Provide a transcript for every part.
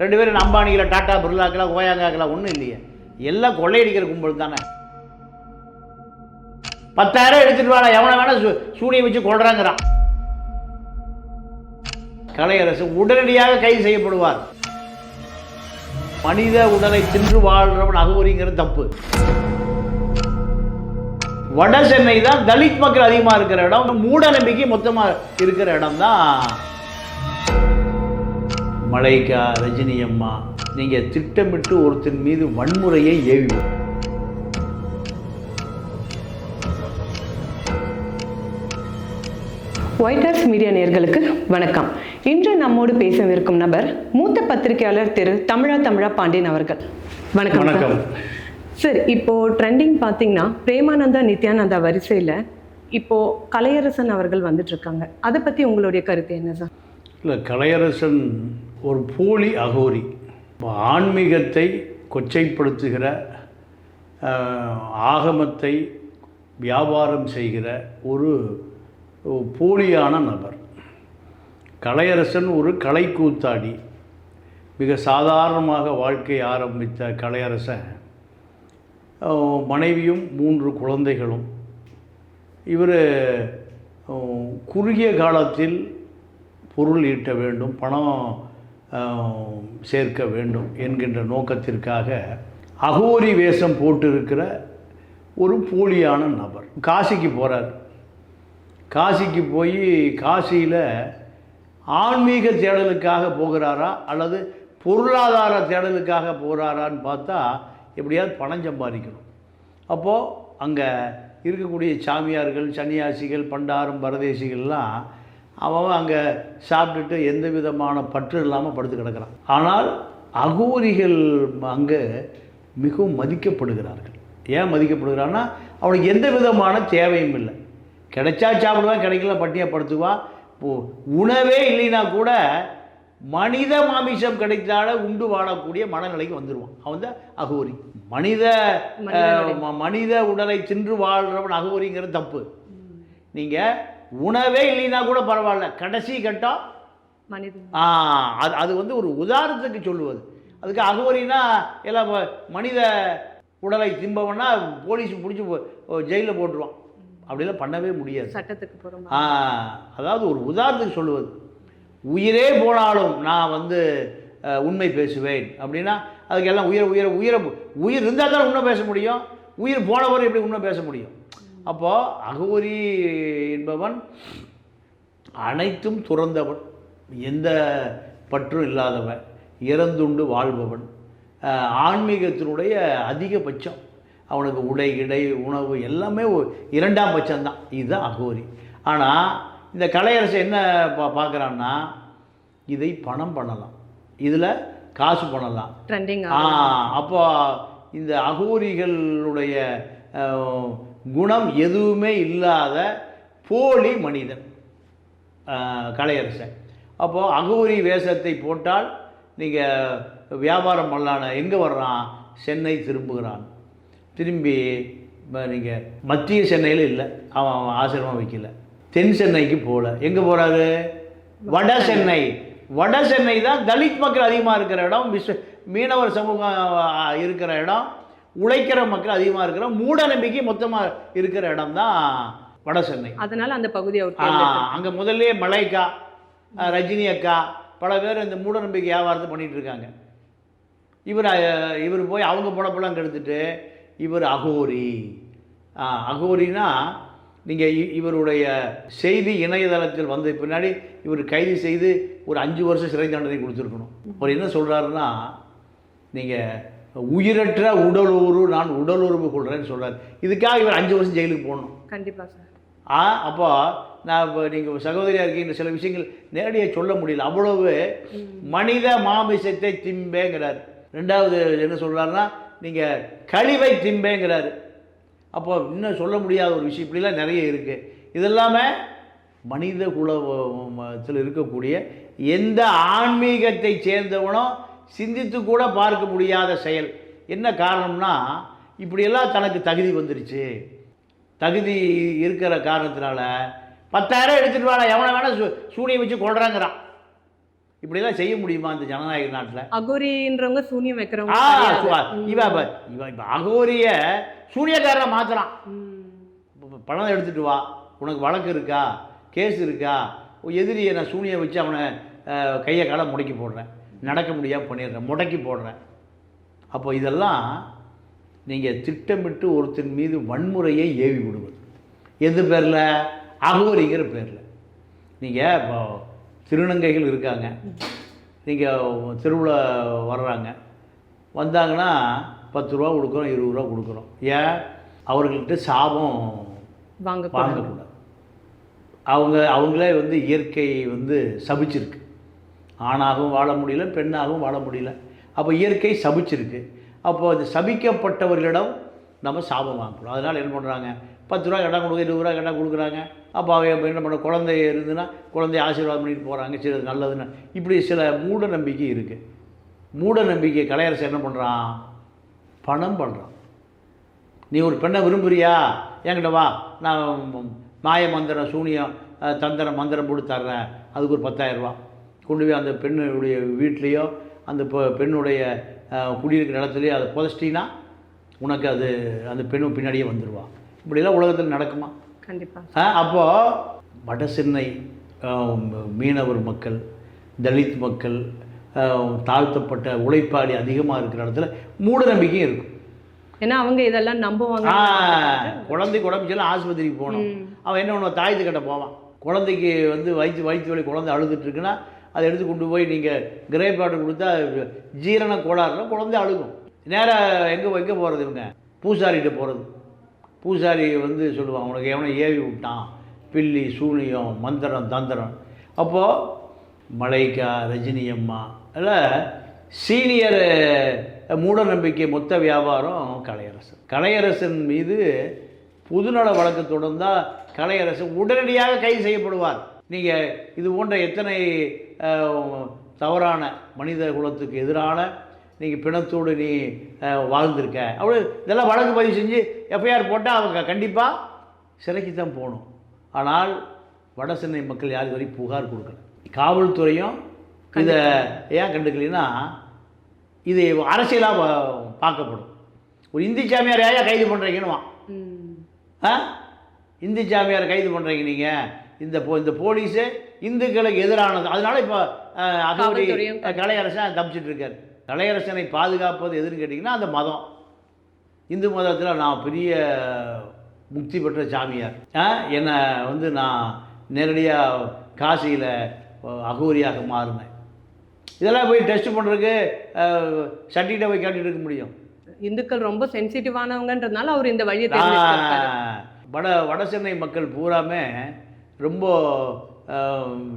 ரெண்டு பேரும் அம்பானிகளை டாட்டா பிர்லாக்கெல்லாம் ஓயாங்காக்கெல்லாம் ஒன்றும் இல்லையே. எல்லாம் கொள்ளையடிக்கிற கும்பல் தானே. பத்தாயிரம் எடுத்துட்டு வாடா எவனை வேணா சூனியை வச்சு கொள்றாங்கிறான். கலையரசு உடனடியாக கைது செய்யப்படுவார். மனித உடலை தின்று வாழ்றவன் அகோரிங்கிறது தப்பு. வட சென்னை தான் தலித் மக்கள் அதிகமாக இருக்கிற இடம் மூட நம்பிக்கை மொத்தமாக இருக்கிற இடம் தான் மலைக்கா ரஜினி அம்மா நீங்கள் திட்டமிட்டு ஒருத்தன் மீது வன்முறையை ஏவி ஒயிட் ஹவுஸ் மீடியா நேயர்களுக்கு வணக்கம். இன்று நம்மோடு பேசவிருக்கும் நபர் மூத்த பத்திரிகையாளர் திரு தமிழா தமிழா பாண்டியன் அவர்கள். வணக்கம். வணக்கம். சார் இப்போ ட்ரெண்டிங் பார்த்தீங்கன்னா பிரேமானந்தா நித்யானந்தா வரிசையில் இப்போ கலையரசன் அவர்கள் வந்துட்டு இருக்காங்க. அதை பத்தி உங்களுடைய கருத்து என்ன சார்? இல்லை கலையரசன் ஒரு போலி அகோரி. ஆன்மீகத்தை கொச்சைப்படுத்துகிற ஆகமத்தை வியாபாரம் செய்கிற ஒரு போலியான நபர். கலையரசன் ஒரு கலைக்கூத்தாடி மிக சாதாரணமாக வாழ்க்கை ஆரம்பித்த கலையரசன் மனைவியும் மூன்று குழந்தைகளும். இவர் குறுகிய காலத்தில் பொருள் ஈட்ட வேண்டும் பணம் சேர்க்க வேண்டும் என்கின்ற நோக்கத்திற்காக அகோரி வேஷம் போட்டிருக்கிற ஒரு போலியான நபர். காசிக்கு போகிறார் காசிக்கு போய் காசியில் ஆன்மீக தேடலுக்காக போகிறாரா அல்லது பொருளாதார தேடலுக்காக போகிறாரான்னு பார்த்தா எப்படியாவது பணம் சம்பாதிக்கணும். அப்போது அங்கே இருக்கக்கூடிய சாமியார்கள் சன்னியாசிகள் பண்டாரம் பரதேசிகள்லாம் அவன் அங்கே சாப்பிட்டுட்டு எந்த விதமான பற்று இல்லாமல் படுத்து கிடக்கிறான். ஆனால் அகோரிகள் அங்கே மிகவும் மதிக்கப்படுகிறார்கள். ஏன் மதிக்கப்படுகிறான்னா அவனுக்கு எந்த விதமான தேவையும் இல்லை. கிடைச்சா சாப்பிடுவான் கிடைக்கல பட்டியாக படுத்துவான் உணவே இல்லைன்னா கூட மனித மாமிசம் கிடைத்தால உண்டு வாழக்கூடிய மனநிலைக்கு வந்துடுவான் அவன் தான் அகோரி. மனித மனித உடலை தின்று வாழ்றவன் அகோரிங்கிறது தப்பு. நீங்கள் உணவே இல்லைன்னா கூட பரவாயில்ல. கடைசி கட்டம். அது அது வந்து ஒரு உதாரணத்துக்கு சொல்லுவது. அதுக்கு அகோரினா எல்லாம் மனித உடலை திம்பவனா போலீஸ் பிடிச்சி ஜெயிலில் போட்டுருவான். அப்படிலாம் பண்ணவே முடியாது. சட்டத்துக்கு போகிறோம் ஆ, அதாவது ஒரு உதாரணத்துக்கு சொல்லுவது. உயிரே போனாலும் நான் வந்து உண்மை பேசுவேன். அப்படின்னா அதுக்கு எல்லாம் உயிர உயிர உயிர உயிர் இருந்தால் தான் உண்மை பேச முடியும். உயிர் போனவரை எப்படி உண்மை பேச முடியும்? அப்போது அகோரி என்பவன் அனைத்தும் துறந்தவன் எந்த பற்றும் இல்லாதவன் இறந்துண்டு வாழ்பவன். ஆன்மீகத்தினுடைய அதிகபட்சம் அவனுக்கு உடை இடை உணவு எல்லாமே இரண்டாம் பட்சம்தான். இதுதான் அகோரி. ஆனால் இந்த கலையரசு என்ன பா பார்க்குறான்னா இதை பணம் பண்ணலாம். இதில் காசு பண்ணலாம். ட்ரெண்டிங் ஆ அப்போ இந்த அகோரிகளுடைய குணம் எதுவுமே இல்லாத போலி மனிதன் கலையரசன். அப்போது அகோரி வேஷத்தை போட்டால் நீங்கள் வியாபாரம் பண்ணலான்னு எங்கே வர்றான்? சென்னை திரும்புகிறான். திரும்பி நீங்கள் மத்திய சென்னையில் இல்லை. அவன் அவன் ஆசிரமம் வைக்கல. தென் சென்னைக்கு போகல எங்கே போகிறாரு வட சென்னை. வட சென்னை தான் தலித் மக்கள் அதிகமாக இருக்கிற இடம் விஸ்வ மீனவர் சமூகம் இருக்கிற இடம். உழைக்கிற மக்கள் அதிகமாக இருக்கிற மூட நம்பிக்கை மொத்தமாக இருக்கிற இடம் தான் வட சென்னை. அதனால அந்த பகுதி. அங்கே முதல்ல மலைக்கா ரஜினி அக்கா பல பேர் இந்த மூட நம்பிக்கை வியாபாரத்தை பண்ணிட்டு இருக்காங்க. இவர் இவர் போய் அவங்க புடப்பெல்லாம் கெடுத்துட்டு இவர் அகோரி. அகோரினா நீங்கள் இவருடைய செய்தி இணையதளத்தில் வந்த பின்னாடி இவர் கைது செய்து ஒரு அஞ்சு வருஷம் சிறை தண்டனை கொடுத்துருக்கணும். அவர் என்ன சொல்கிறாருன்னா நீங்கள் உயிரற்ற உடலுறு நான் உடலுறவு கொள்கிறேன்னு சொல்றாரு. இதுக்காக இவர் அஞ்சு வருஷம் ஜெயிலுக்கு போகணும் கண்டிப்பா சார். ஆ அப்போ நான் இப்போ நீங்கள் சகோதரியாக இருக்கீங்க சில விஷயங்கள் நேரடியாக சொல்ல முடியல. அவ்வளவு மனித மாமிசத்தை திம்பேங்கிறார். ரெண்டாவது என்ன சொல்கிறாருன்னா நீங்கள் கழிவை திம்பேங்கிறாரு. அப்போ இன்னும் சொல்ல முடியாத ஒரு விஷயம் இப்படிலாம் நிறைய இருக்குது இதெல்லாமே மனித குலத்தில் இருக்கக்கூடிய எந்த ஆன்மீகத்தை சேர்ந்தவனோ சிந்தித்து கூட பார்க்க முடியாத செயல். என்ன காரணம்னா இப்படியெல்லாம் தனக்கு தகுதி வந்துருச்சு. தகுதி இருக்கிற காரணத்தினால பத்தாயிரம் எடுத்துட்டு வாடா எவனை வேணா சூ சூனியை வச்சு கொள்றாங்கிறான் இப்படிலாம் செய்ய முடியுமா இந்த ஜனநாயக நாட்டில்? அகோரின்றவங்க சூனியம் வைக்கிறவங்க இவன் இவன் இப்போ அகோரிய சூனியக்காரனை மாத்துறான். ம். இப்ப பணம் எடுத்துட்டு வா உனக்கு வழக்கு இருக்கா கேஸ் இருக்கா எதிரியை நான் சூனியை வச்சு அவனை கையை காலை முடக்கி போடுறேன். நடக்க முடியாமல் பண்ணிடுறேன் முடக்கி போடுறேன். அப்போ இதெல்லாம் நீங்கள் திட்டமிட்டு ஒருத்தன் மீது வன்முறையை ஏவி விடுவது. எது பேரில்? அகோரிங்கிற பேரில். நீங்கள் இப்போ திருநங்கைகள் இருக்காங்க. நீங்கள் திருவிழா வர்றாங்க. வந்தாங்கன்னா பத்து ரூபா கொடுக்குறோம் இருபது ரூபா கொடுக்குறோம். ஏன்? அவர்கள்ட்ட சாபம் வாங்க வாங்கக்கூடாது. அவங்க அவங்களே வந்து இயற்கை வந்து சபிச்சிருக்கு. ஆணாகவும் வாழ முடியல பெண்ணாகவும் வாழ முடியல. அப்போ இயற்கை சபிச்சிருக்கு. அப்போ அது சபிக்கப்பட்டவர்களிடம் நம்ம சாபம் வாங்கக்கூடாது அதனால் என்ன பண்ணுறாங்க பத்து ரூபா இடம் கொடுக்க இருபது ரூபா இடம் கொடுக்குறாங்க. அப்போ அவங்க என்ன பண்ண குழந்தை இருந்துன்னா குழந்தைய ஆசீர்வாதம் பண்ணிட்டு போகிறாங்க சரி அது நல்லதுன்னு. இப்படி சில மூட நம்பிக்கை இருக்குது மூட நம்பிக்கை கலையரசு என்ன பண்ணுறான் பணம் பண்ணுறான் நீ ஒரு பெண்ணை விரும்புறியா? என்கிட்ட வா. நான் மாய மந்திரம் சூனியம் தந்திரம் மந்திரம் போட்டு தர்றேன். அதுக்கு ஒரு பத்தாயிரம் கொண்டு போய் அந்த பெண்ணுடைய வீட்லேயோ அந்த பெண்ணுடைய குடியிருக்கிற இடத்துலையோ அதை புதைச்சிட்டின்னா உனக்கு அது அந்த பெண்ணும் பின்னாடியே வந்துடுவா இப்படிலாம் உலகத்தில் நடக்குமா? கண்டிப்பா. அப்போது வட சென்னை அஹ், மீனவர் மக்கள் தலித் மக்கள் தாழ்த்தப்பட்ட உழைப்பாளி அதிகமாக இருக்கிற இடத்துல மூட நம்பிக்கையும் இருக்கும். ஏன்னா அவங்க இதெல்லாம் நம்புவாங்க. குழந்தைக்கு உடம்பு சரியில்லை ஆஸ்பத்திரிக்கு போகணும். அவன் என்ன பண்ணுவான்? தாயத்து கட்ட போவான். குழந்தைக்கு வந்து வயிற்று வயிற்று வலி குழந்தை அழுதுட்டு இருக்குன்னா அதை எடுத்து கொண்டு போய் நீங்கள் கிரேப்பாடு கொடுத்தா ஜீரண கோளாறுல குழந்தை அழுகும். நேராக எங்கே எங்கே போகிறது இவங்க? பூசாரிகிட்ட போகிறது பூசாரி வந்து சொல்லுவான் உனக்கு எவனை ஏவி விட்டான். பில்லி சூனியம் மந்திரம் தந்திரம். அப்போது மலைக்கா ரஜினி அம்மா. இல்லை சீனியர் மூட நம்பிக்கை மொத்த வியாபாரம் கலையரசன் கலையரசன் மீது பொதுநல வழக்கு தொடர்ந்தால் கலையரசன் உடனடியாக கைது செய்யப்படுவார். நீங்கள் இது போன்ற எத்தனை தவறான மனித குலத்துக்கு எதிரான நீங்கள் பிணத்தோடு நீ வாழ்ந்திருக்க. அவ்வளோ இதெல்லாம் வழக்கு பதிவு செஞ்சு எஃப்ஐஆர் போட்டால் அவங்க கண்டிப்பாக சிறைக்கு தான் போகணும். ஆனால் வட சென்னை மக்கள் யார் வரை புகார் கொடுக்கல. காவல்துறையும் இதை ஏன் கண்டுக்கலைன்னா இது அரசியலாக பார்க்கப்படும். ஒரு இந்தி சாமியார் ஏன் கைது பண்ணுறீங்கன்னு ம். ஆ? இந்தி சாமியார் கைது பண்ணுறீங்க நீங்கள் இந்த போ இந்த போலீஸு இந்துக்களுக்கு எதிரானது. அதனால இப்போ காவல்துறையும் கலையரசன் தப்பிச்சிட்டு இருக்காரு. கலையரசனை பாதுகாப்பது எதுன்னு கேட்டிங்கன்னா அந்த மதம். இந்து மதத்தில் நான் பெரிய முக்தி பெற்ற சாமியார். என்னை வந்து நான் நேரடியாக காசியில் அகோரியாக மாறினேன். இதெல்லாம் போய் டெஸ்ட் பண்ணுறதுக்கு சர்டிஃபிகேட்டை போய் கேட்டுட்டு இருக்க முடியும். இந்துக்கள் ரொம்ப சென்சிட்டிவானவங்கன்றதுனால அவர் இந்த வழியை வட வட சென்னை மக்கள் பூராமே ரொம்ப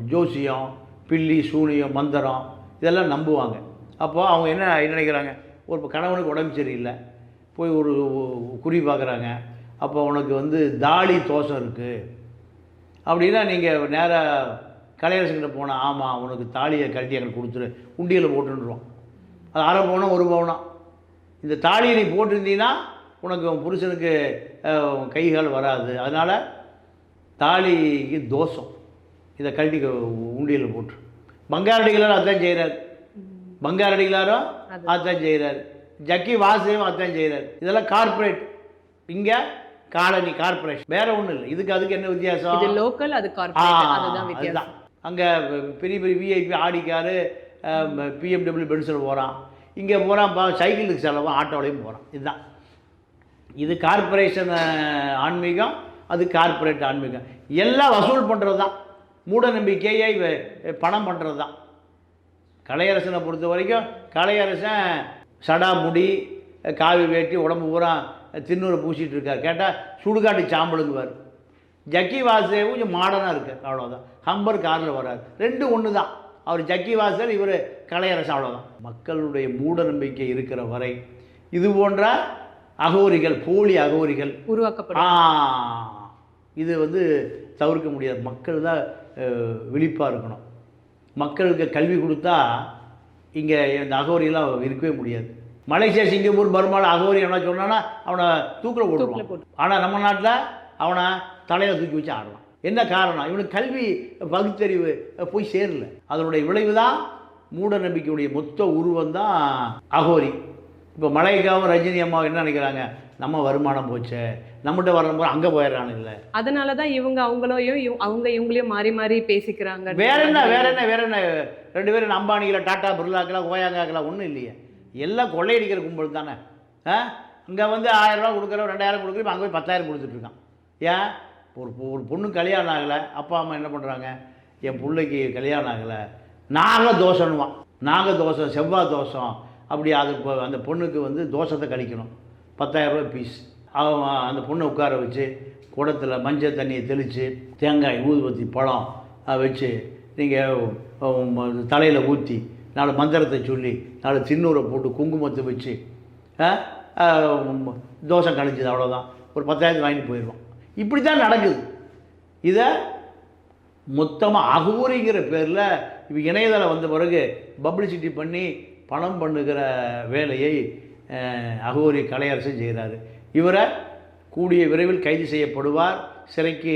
ஜோசியம் பில்லி சூனியம் மந்திரம் இதெல்லாம் நம்புவாங்க. அப்போது அவங்க என்ன நினைக்கிறாங்க? ஒரு கணவனுக்கு உடம்பு சரியில்லை. போய் ஒரு குறி பார்க்குறாங்க. அப்போ உனக்கு வந்து தாடி தோஷம் இருக்குது அப்படின்னா நீங்கள் நேராக கலையரசுக்கிட்ட போனால் ஆமாம் உனக்கு தாலியை கழட்டி எங்களுக்கு கொடுத்துரு. உண்டியில் போட்டுருவோம் அது அரை பவுனம் ஒரு பவுனம் இந்த தாலியை நீ போட்டிருந்தீங்கன்னா உனக்கு புருஷனுக்கு அஹ், கை கால் வராது. அதனால் தாலிக்கு தோஷம். இதை கழட்டி உண்டியலில் போட்டுரு. பங்காரடிகளாரும் அதான் செய்கிறார் பங்காரடிகளாரும் அதான் செய்கிறார் ஜக்கி வாசுதேவும் அதான் செய்கிறார் இதெல்லாம் கார்ப்பரேட். இங்கே காலனி கார்ப்பரேஷன். வேற ஒன்றும் இல்லை. இதுக்கு அதுக்கு என்ன வித்தியாசம்? இது லோக்கல் அது அதுதான் அங்கே பெரிய பெரிய விஐபி ஆடிக்காரு பிஎம்டபிள்யூ பென்சில் போகிறான் இங்கே போகிறான் சைக்கிளுக்கு செலவும் ஆட்டோலையும் போகிறான் இதுதான். இது கார்ப்பரேஷன் ஆன்மீகம் அது கார்ப்பரேட் ஆன்மீகம். எல்லாம் வசூல் பண்ணுறது தான் மூட நம்பிக்கையை பணம் பண்ணுறது தான் கலையரசனை பொறுத்த வரைக்கும் கலையரசன் சடா முடி காவி வேட்டி உடம்பு பூரா தின்னூரை பூசிட்டு இருக்கார். கேட்டால் சுடுகாட்டு சாம்பலுங்குவார். ஜக்கி வாசுதேவ் கொஞ்சம் மாடர்னாக இருக்கார் அவ்வளோதான் ஹம்பர் காரில் வர்றார். ரெண்டும் ஒன்று தான் அவர் ஜக்கி வாசர் இவர் கலையரசன் அவ்வளோதான் மக்களுடைய மூட நம்பிக்கை இருக்கிற வரை இது போன்ற அகோரிகள் போலி அகோரிகள். உருவாக்கப்படும். இது வந்து தவிர்க்க முடியாது. மக்கள் தான் விழிப்பாக இருக்கணும் மக்களுக்கு கல்வி கொடுத்தா இங்கே இந்த அகோரியெல்லாம் இருக்கவே முடியாது. மலேசியா சிங்கப்பூர் பர்மாவில் அகோரி என்ன சொன்னான்னா அவனை தூக்கில் போட்டுருவான். போட்டு ஆனால் நம்ம நாட்டில் அவனை தலையில் தூக்கி வச்சு ஆடலாம் என்ன காரணம்? இவனுக்கு கல்வி பகுத்தறிவு போய் சேரல. அதனுடைய விளைவு தான் மூட நம்பிக்கையுடைய மொத்த உருவம் தான் அகோரி. இப்போ மலைக்காவும் ரஜினி அம்மாவும் என்ன நினைக்கிறாங்க? நம்ம வருமானம் போச்சே. நம்மகிட்ட வர்றப்போ அங்கே போயிடுறானுங்கள அதனால தான் இவங்க அவங்களையும் அவங்க இவங்களையும் மாறி மாறி பேசிக்கிறாங்க. வேற என்ன வேற என்ன வேற என்ன? ரெண்டு பேரும் அம்பானிகளா டாட்டா பிர்லாக்கெல்லாம் ஓயாங்காக்கெல்லாம் ஒன்றும் இல்லையே. எல்லாம் கொள்ளையடிக்கிற கும்பல் தானே. ஆ? இங்கே வந்து ஆயிரம் ரூபா கொடுக்குறோம் ரெண்டாயிரம் கொடுக்குறோம் அங்கே போய் பத்தாயிரம் கொடுத்துட்டு இருக்கான். ஏன்? ஒரு ஒரு பொண்ணு கல்யாணம் ஆகலை அப்பா அம்மா என்ன பண்ணுறாங்க என் பிள்ளைக்கு கல்யாணம் ஆகலை. நாக தோஷம்னுவான் நாக தோஷம் செவ்வாய் தோஷம். அப்படி அது அந்த பொண்ணுக்கு வந்து தோஷத்தை கழிக்கணும். பத்தாயிரம் ரூபாய் பீஸ் அவன் அந்த பொண்ணை உட்கார வச்சு குடத்தில் மஞ்சள் தண்ணியை தெளித்து தேங்காய் ஊதுபத்தி பழம் வச்சு நீங்கள் தலையில் ஊற்றி நாலு மந்திரத்தை சொல்லி நாலு தின்னூரை போட்டு குங்குமத்தை வச்சு தோசம் தோசை கழிஞ்சது அவ்வளோதான் ஒரு பத்தாயிரத்து வாங்கிட்டு போயிடுவான் இப்படி தான் நடக்குது. இதை மொத்தமாக அகூரிங்கிற பேரில் இப்போ இணையதளம் வந்த பிறகு பப்ளிசிட்டி பண்ணி பணம் பண்ணுகிற வேலையை அகூரி அகோரி கலையரசன் செய்கிறாரு இவரை கூடிய விரைவில் கைது செய்யப்படுவார் சிறைக்கு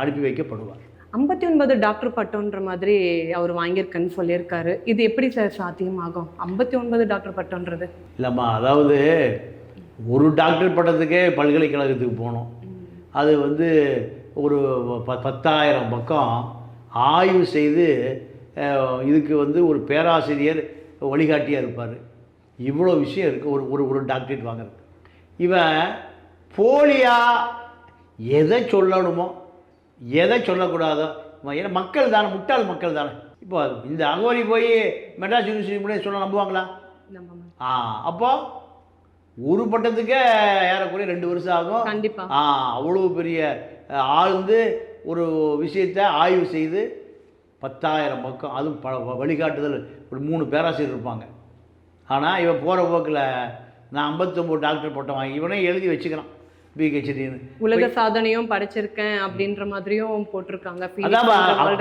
அனுப்பி வைக்கப்படுவார். ஐம்பத்தி ஒன்பது டாக்டர் பட்டம்ன்ற மாதிரி அவர் வாங்கியிருக்கேன்னு சொல்லியிருக்காரு. இது எப்படி சார் சாத்தியமாகும்? ஐம்பத்தி ஒன்பது டாக்டர் பட்டம்ன்றது இல்லைம்மா அதாவது ஒரு டாக்டர் பட்டத்துக்கே பல்கலைக்கழகத்துக்கு போகணும். அது வந்து ஒரு ப பத்தாயிரம் பக்கம் ஆய்வு செய்து இதுக்கு வந்து ஒரு பேராசிரியர் வழிகாட்டியாக இருப்பார். இவ்வளோ விஷயம் இருக்குது ஒரு ஒரு ஒரு டாக்டரேட் வாங்குறது இவன் போலியா எதை சொல்லணுமோ எதை சொல்லக்கூடாதோ ஏன்னா மக்கள் தானே முட்டாள் மக்கள் தானே. இப்போ இந்த அகோரி போய் மெட்ராஸ் யூனிவர்சிட்டி முன்னாடி சொல்ல நம்புவாங்களா? ஆ அப்போ ஒரு பட்டத்துக்கே ஏறக்குறைய ரெண்டு வருஷம் ஆகும். கண்டிப்பா. ஆ அவ்வளோ பெரிய ஆழ்ந்து ஒரு விஷயத்தை ஆய்வு செய்து பத்தாயிரம் பக்கம் அதுவும் ப வழிகாட்டுதல் ஒரு மூணு பேராசிரியர் இருப்பாங்க. ஆனால் இவன் போகிற போக்கில் நான் ஐம்பத்தொம்போது டாக்டர் பட்டம் வாங்கி இவனே எழுதி வச்சுக்கிறான் பிஹெச்டின்னு. உலக சாதனையும் படைச்சிருக்கேன் அப்படின்ற மாதிரியும் போட்டிருக்காங்க.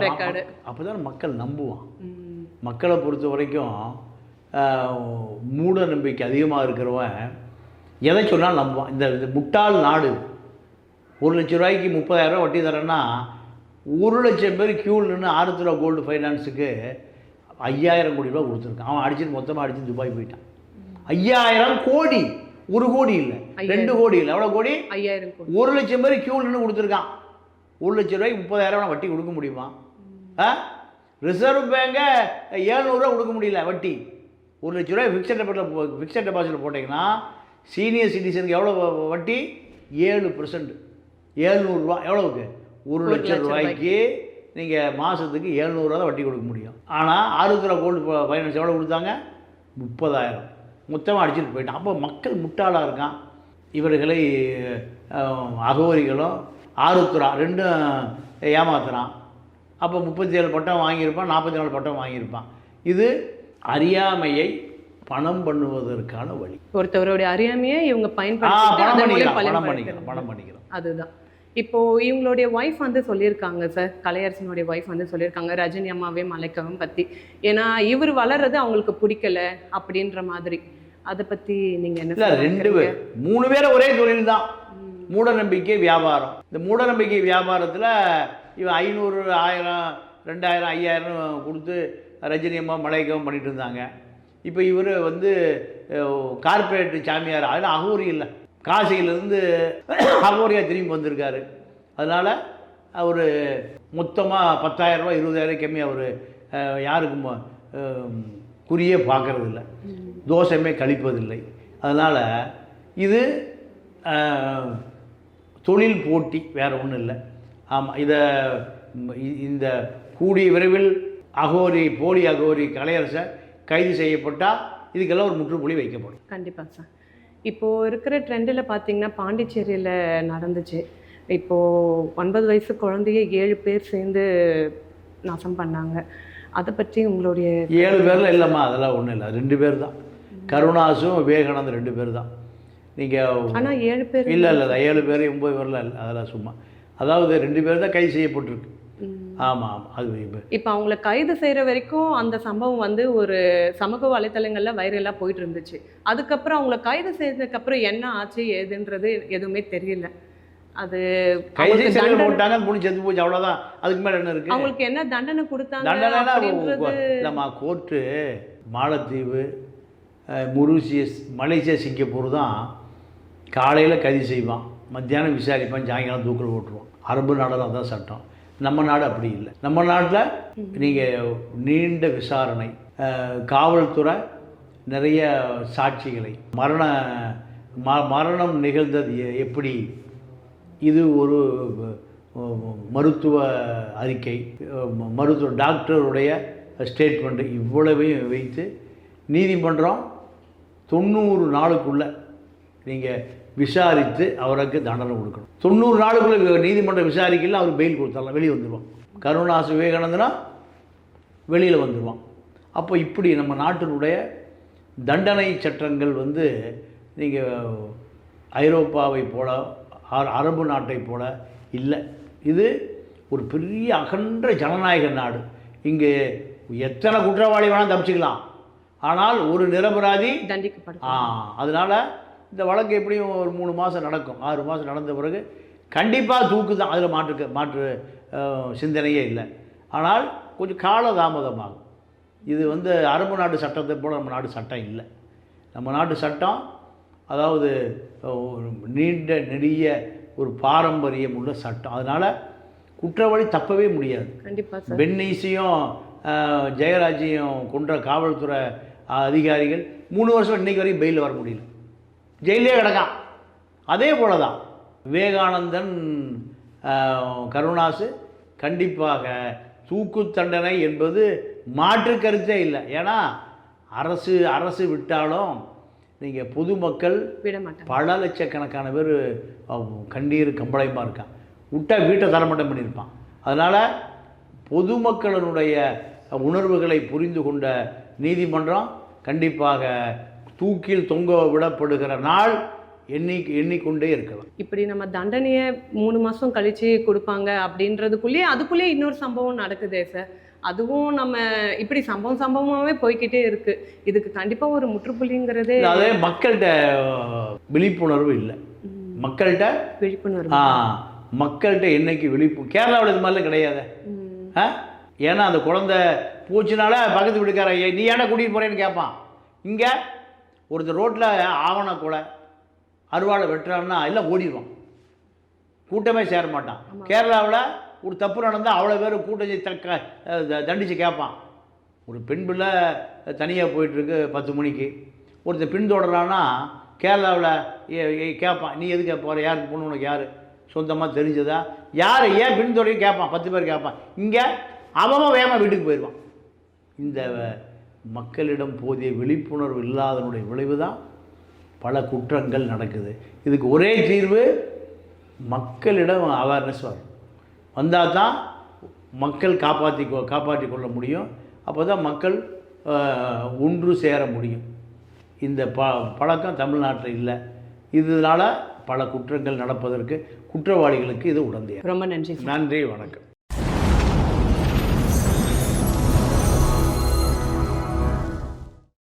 ரெக்கார்டு அப்போ தான் மக்கள் நம்புவான். மக்களை பொறுத்த வரைக்கும் மூட நம்பிக்கை அதிகமாக இருக்கிறவன் எதை சொன்னாலும் நம்புவான். இந்த முட்டாள் நாடு ஒரு லட்ச ரூபாய்க்கு முப்பதாயிரம் ரூபாய் வட்டி தரேன்னா ஒரு லட்சம் பேர் கியூவில் நின்று ரூபா கோல்டு ஃபைனான்ஸுக்கு ஐயாயிரம் கோடி ரூபா கொடுத்துருக்கான். அவன் அடிச்சுட்டு மொத்தமாக அடிச்சு துபாய் போயிட்டான். ஐயாயிரம் கோடி. ஒரு கோடி இல்லை. ரெண்டு கோடி இல்லை. எவ்வளோ கோடி? ஐயாயிரம் கோடி. ஒரு லட்சம் பேர் கியூவில் நின்று கொடுத்துருக்கான். ஒரு லட்ச ரூபாய்க்கு முப்பதாயிரம் வட்டி கொடுக்க முடியுமா? ஆ? ரிசர்வ் பேங்கை ஏழ்நூறுரூவா கொடுக்க முடியல வட்டி. ஒரு லட்ச ரூபாய் ஃபிக்ஸட் டெபாசிட்டில் ஃபிக்ஸட் டெபாசிட்டில் போட்டிங்கன்னா சீனியர் சிட்டிசனுக்கு எவ்வளோ வட்டி? ஏழு பர்சன்ட் ஏழ்நூறுரூவா எவ்வளவுக்கு? ஒரு லட்சம் ரூபாய்க்கு நீங்கள் மாதத்துக்கு ஏழ்நூறுவா தான் வட்டி கொடுக்க முடியும். ஆனால் ஆறுதரா கோல்டு ஃபைனான்ஸ் எவ்வளோ கொடுத்தாங்க? முப்பதாயிரம். மொத்தமாக அடிச்சுட்டு போயிட்டான். அப்போ மக்கள் முட்டாளாக இருக்கான். இவர்களை அகோரிகளும் ஆருத்ரா ரெண்டும் ஏமாத்துறான். அப்போ முப்பத்தி ஏழு பட்டம் வாங்கியிருப்பான் நாற்பத்தி நாலு பட்டம் வாங்கியிருப்பான். இது அறியாமையை பணம் பண்ணுவதற்கான வழி. ஒருத்தவருடைய அறியாமையை இவங்க பயன்படுத்தி பணம் பண்ணிக்கலாம் பணம். பண்ணிக்கலாம் பணம் பண்ணிக்கலாம் அதுதான். இப்போ இவங்களுடைய ஒய்ஃப் வந்து சொல்லியிருக்காங்க சார் கலையரசனுடைய ஒய்ஃப் வந்து சொல்லியிருக்காங்க. ரஜினி அம்மாவே மலைக்கவும் பத்தி. ஏன்னா இவர் வளர்றது அவங்களுக்கு பிடிக்கல அப்படின்ற மாதிரி. அதை பத்தி நீங்க என்ன ரெண்டு பேர். மூணு பேரும் ஒரே தொழில் தான் மூட நம்பிக்கை வியாபாரம். இந்த மூட நம்பிக்கை வியாபாரத்தில் இவன் ஐநூறு ஆயிரம் ரெண்டாயிரம் ஐயாயிரம் கொடுத்து ரஜினி அம்மா மலைக்கவும் பண்ணிட்டு இருந்தாங்க. இப்போ இவர் வந்து கார்ப்பரேட் சாமியார். அதில் அகூரி இல்லை. காசியிலேருந்து அகோரியா திரும்பி வந்திருக்காரு. அதனால் அவர் மொத்தமாக பத்தாயிரம் ரூபாய் இருபதாயிரம் கம்மி அவர் யாருக்கும் குறியே பார்க்கறதில்ல. தோஷமே கழிப்பதில்லை. அதனால் இது தொழில் போட்டி வேறு ஒன்றும் இல்லை. ஆமாம் இதை இந்த கூடிய விரைவில் அகோரி போலி அகோரி கலையரசை கைது செய்யப்பட்டால் இதுக்கெல்லாம் ஒரு முற்றுப்புள்ளி வைக்கப்படும். கண்டிப்பாக சார். இப்போ இருக்கிற ட்ரெண்டில் பார்த்தீங்கன்னா பாண்டிச்சேரியில் நடந்துச்சு. இப்போ ஒன்பது வயசு குழந்தைய ஏழு பேர் சேர்ந்து நாசம் பண்ணாங்க. அதை பற்றி உங்களுடைய ஏழு பேரில் இல்லைம்மா அதெல்லாம் ஒன்றும் இல்லை. ரெண்டு பேர் தான். கருணாசும் விவேகானந்தம் ரெண்டு பேர் தான். நீங்கள் ஆனா ஏழு பேர் இல்லை இல்லை ஏழு பேர் ஒம்பது பேர்லாம் இல்லை. அதெல்லாம் சும்மா. அதாவது ரெண்டு பேர் தான் கைது செய்யப்பட்டிருக்கு. ஆமாம் ஆமாம் அது இப்போ அவங்கள கைது செய்கிற வரைக்கும் அந்த சம்பவம் வந்து ஒரு சமூக வலைத்தளங்களில் வைரலாக போயிட்டு இருந்துச்சு. அதுக்கப்புறம் அவங்கள கைது செய்ததுக்கப்புறம் என்ன ஆச்சு ஏதுன்றது எதுவுமே தெரியல. அது கைது தண்டனை- போட்டாங்க பொண்ணு செத்து போச்சு அவ்வளோதான் அதுக்கு மேலே என்ன இருக்கு? அவங்களுக்கு என்ன தண்டனை கொடுத்தாங்க அப்படின்றது நம்ம கோர்ட்டு மாலத்தீவு மொரீசியஸ் மலேசியா சிங்கப்பூர் தான் காலையில் கைது செய்வான். மத்தியானம் விசாரிப்பான் சாயங்காலம் தூக்கில் போட்டுருவான் அரபு நாடெல்லாம் தான் சட்டம். நம்ம நாடு அப்படி இல்லை. நம்ம நாட்டில் நீங்கள் நீண்ட விசாரணை காவல்துறை நிறைய சாட்சிகளை மரண ம மரணம் நிகழ்ந்தது எப்படி? இது ஒரு மருத்துவ அறிக்கை ம- மருத்துவ டாக்டருடைய ஸ்டேட்மெண்ட் இவ்வளவையும் வைத்து நீதிமன்றம் தொண்ணூறு நாளுக்குள்ளே நீங்கள் விசாரித்து அவருக்கு தண்டனை கொடுக்கணும். தொண்ணூறு நாளுக்குள்ளே நீதிமன்றம் விசாரிக்கல அவர் பெயில் கொடுத்துடலாம் வெளியே வந்துடுவான் கருணாஸ் விவேகானந்தனா வெளியில் வந்துடுவான் அப்போ இப்படி நம்ம நாட்டினுடைய தண்டனை சட்டங்கள் வந்து நீங்கள் ஐரோப்பாவை போல அரபு நாட்டை போல இல்லை. இது ஒரு பெரிய அகன்ற ஜனநாயக நாடு. இங்கே எத்தனை குற்றவாளி வேணால் தப்பிச்சுக்கலாம். ஆனால் ஒரு நிரபராதி ஆ அதனால் இந்த வழக்கு எப்படியும் ஒரு மூணு மாதம் நடக்கும். ஆறு மாதம் நடந்த பிறகு கண்டிப்பாக தூக்கு தான் அதில் மாற்று மாற்று சிந்தனையே இல்லை. ஆனால் கொஞ்சம் காலதாமதமாகும். இது வந்து அரபு நாட்டு சட்டத்தை போல் நம்ம நாட்டு சட்டம் இல்லை. நம்ம நாட்டு சட்டம் அதாவது நீண்ட நெடிய ஒரு பாரம்பரியம் உள்ள சட்டம். அதனால் குற்றவாளி தப்பவே முடியாது. கண்டிப்பா சார். பென்னீஸையும் ஜெயராஜையும் கொன்ற காவல்துறை அதிகாரிகள் மூணு வருஷம் இன்னைக்கு வரைக்கும் பெயிலில் வர முடியல. ஜெயிலே கிடக்கான். அதே போல தான் விவேகானந்தன் கருணாசு கண்டிப்பாக தூக்கு தண்டனை என்பது மாற்று கருத்தே இல்லை. ஏன்னா அரசு அரசு விட்டாலும் நீங்கள் பொதுமக்கள் பல லட்சக்கணக்கான பேர் கண்ணீர் கம்பளையமாக இருக்கான். விட்டா வீட்டை தரமட்டம் பண்ணியிருப்பான். அதனால் பொதுமக்களினுடைய உணர்வுகளை புரிந்து கொண்ட நீதிமன்றம் கண்டிப்பாக தூக்கில் தொங்க விடப்படுகிற நாள் எண்ணி எண்ணிக்கொண்டே இருக்கலாம். இப்படி நம்ம தண்டனையை மூணு மாசம் கழிச்சு கொடுப்பாங்க அப்படின்றதுக்குள்ளேயே அதுக்குள்ளேயே இன்னொரு சம்பவம் நடக்குதே சார். அதுவும் நம்ம இப்படி சம்பவம் சம்பவமாவே போய்க்கிட்டே இருக்கு. இதுக்கு கண்டிப்பா ஒரு முற்றுப்புள்ளிங்கிறதே அதே மக்கள்கிட்ட விழிப்புணர்வு இல்லை. மக்கள்கிட்ட விழிப்புணர்வு. மக்கள்கிட்ட என்னைக்கு விழிப்பு கேரளாவில் இது மாதிரிலாம் கிடையாது. ஏன்னா அந்த குழந்தை போச்சுனால பக்கத்து வீட்டுக்கார "ஏய், நீ ஏன்டா கூட்டிகிட்டு போகிறேன்னு கேட்பான் இங்கே ஒருத்தர் ரோட்டில் ஆவண கொலை அருவாளை வெட்டுறான்னா எல்லாம் ஓடிடுவான். கூட்டமே சேர மாட்டான். கேரளாவில் ஒரு தப்பு நடந்தால் அவ்வளோ பேர் கூட்டம் செஞ்சு தக்க அஹ், த- தண்டிச்சு கேட்பான் ஒரு பெண் பிள்ளை தனியாக போயிட்டுருக்கு பத்து மணிக்கு. ஒருத்தன் பின்தொடரான்னா கேரளாவில் கேட்பான் நீ எதுக்கு போகிற யாருக்கு பொண்ணு? உனக்கு யார்? சொந்தமாக தெரிஞ்சதா? யார்? ஏன் பின்தொடரி கேட்பான் பத்து பேர் கேட்பான் இங்கே அவன் வேகமாக வீட்டுக்கு போயிடுவான் இந்த மக்களிடம் போதிய விழிப்புணர்வு இல்லாதனுடைய விளைவு தான் பல குற்றங்கள் நடக்குது. இதுக்கு ஒரே தீர்வு மக்களிடம் அவேர்னஸ் வரும். வந்தால் தான் மக்கள் காப்பாற்றி காப்பாற்றி கொள்ள முடியும். அப்போ தான் மக்கள் ஒன்று சேர முடியும். இந்த ப பழக்கம் தமிழ்நாட்டில் இல்லை. இதனால் பல குற்றங்கள் நடப்பதற்கு குற்றவாளிகளுக்கு இது உடந்தையாக ரொம்ப நன்றி நன்றி வணக்கம்.